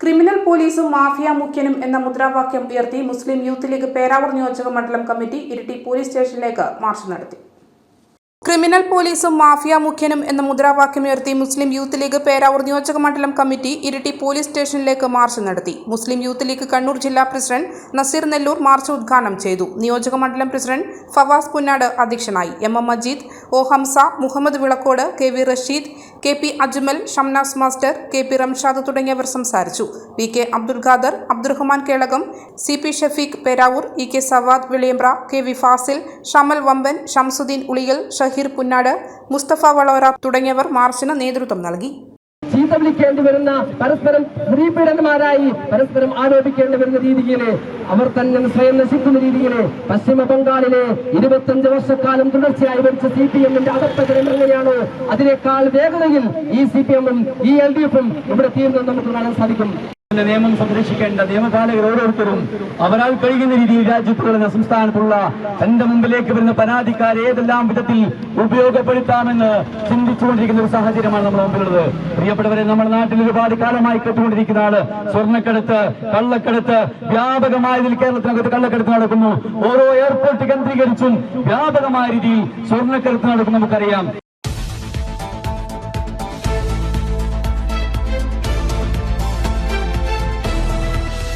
Criminal പോലീസും mafia മുഖ്യനും എന്ന മുദ്രാവാക്യം ഉയർത്തി മുസ്ലിം യൂത്ത് ലീഗ് പേരാവൂർ നിയോജക മണ്ഡലം കമ്മിറ്റി ഇരിട്ടി പോലീസ് സ്റ്റേഷനിലേക്ക് മാർച്ച് നടത്തി. ക്രിമിനൽ പോലീസും മാഫിയ മുഖ്യനും എന്ന മുദ്രാവാക്യമുയർത്തി മുസ്ലിം യൂത്ത് ലീഗ് പേരാവൂർ നിയോജക മണ്ഡലം കമ്മിറ്റി ഇരിട്ടി പോലീസ് സ്റ്റേഷനിലേക്ക് മാർച്ച് നടത്തി. മുസ്ലിം യൂത്ത് ലീഗ് കണ്ണൂർ ജില്ലാ പ്രസിഡന്റ് നസീർ നെല്ലൂർ മാർച്ച് ഉദ്ഘാടനം ചെയ്തു. നിയോജക മണ്ഡലം പ്രസിഡന്റ് ഫവാസ് പുന്നാട് അധ്യക്ഷനായി. M M Majeed O Hamza Muhammad Vilakkode K V Rasheed K P Ajmal Shamnas master K P Ramshad തുടങ്ങിയവർ സംസാരിച്ചു. V K Abdul Khader Abdurahman Kelakam C P Shafeeq Peravoor E K Sawad Viliyambra K V Fazil Shamal വമ്പൻ ഷംസുദ്ദീൻ ഉളിയൽ ഷഹീർ പുന്നാട് മുസ്തഫ വളോര തുടങ്ങിയവർ മാർച്ചിന് നേതൃത്വം നൽകി. വിളിക്കേണ്ടി വരുന്ന പരസ്പരം സ്ത്രീപീഡന്മാരായി പരസ്പരം ആരോപിക്കേണ്ടി വരുന്ന രീതിയിൽ അവർ തന്നെ സ്വയം നശിക്കുന്ന രീതിയിൽ പശ്ചിമ ബംഗാളിലെ ഇരുപത്തഞ്ച് വർഷക്കാലം തുടർച്ചയായി ഭരിച്ച സി പി എമ്മിന്റെ എങ്ങനെയാണോ? അതിനേക്കാൾ വേഗതയിൽ ഈ സി പി എമ്മും ഈ എൽ ഡി എഫും ഇവിടെ തീരുന്നത് നമുക്ക് കാണാൻ സാധിക്കും. നിയമം സംരക്ഷിക്കേണ്ട നിയമപാലകർ ഓരോരുത്തരും അവരാൽ കഴിയുന്ന രീതിയിൽ രാജ്യത്തുള്ള സംസ്ഥാനത്തുള്ള തന്റെ മുമ്പിലേക്ക് വരുന്ന പരാതിക്കാരെ ഏതെല്ലാം വിധത്തിൽ ഉപയോഗപ്പെടുത്താമെന്ന് ചിന്തിച്ചുകൊണ്ടിരിക്കുന്ന ഒരു സാഹചര്യമാണ് നമ്മുടെ മുമ്പിലുള്ളത്. പ്രിയപ്പെട്ടവരെ നമ്മുടെ നാട്ടിൽ ഒരുപാട് കാലമായി കേട്ടുകൊണ്ടിരിക്കുന്ന ആൾ സ്വർണക്കടത്ത് കള്ളക്കടത്ത് വ്യാപകമായ രീതിയിൽ കേരളത്തിനകത്ത് കള്ളക്കടത്ത് നടക്കുന്നു. ഓരോ എയർപോർട്ട് കേന്ദ്രീകരിച്ചും വ്യാപകമായ രീതിയിൽ സ്വർണക്കടത്ത് നടക്കുന്നു നമുക്കറിയാം.